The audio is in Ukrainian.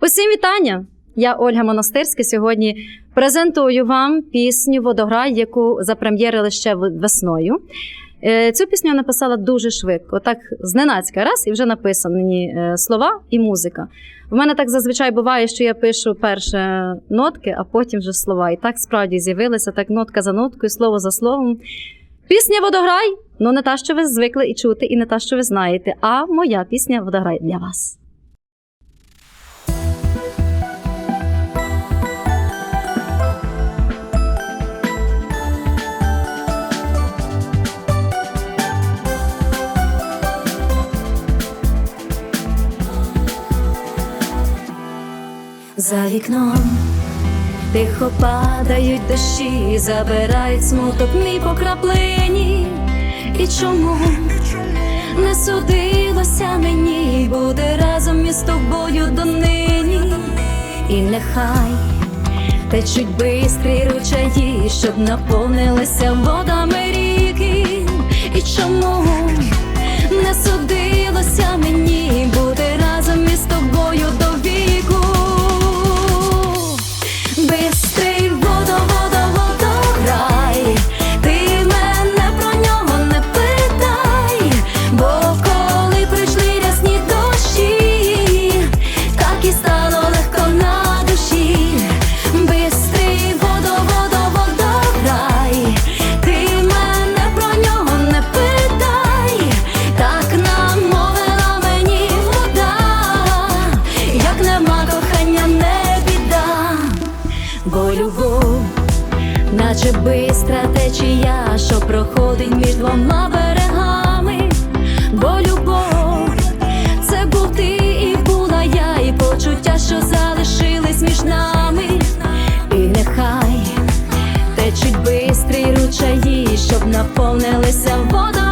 Усім вітання! Я Ольга Монастирська. Сьогодні презентую вам пісню Водограй, яку запрем'єрили ще весною. Е, Цю пісню я написала дуже швидко, так зненацька раз, і вже написані е, слова і музика. В мене так зазвичай буває, що я пишу перше нотки, а потім вже слова. І так справді з'явилися так нотка за ноткою, слово за словом. Пісня Водограй ну не та, що ви звикли і чути, і не та, що ви знаєте, а моя пісня Водограй для вас. За вікном тихо падають дощі, забирають смуток мій по краплині. І чому не судилося мені, буде разом із тобою донині, і нехай течуть бистрі ручаї, щоб наповнилися водами ріки. І чому наче бистра течія, що проходить між двома берегами, бо любов, це був ти і була я, і почуття, що залишились між нами, і нехай течуть бистрі ручаї, щоб наповнилися водами.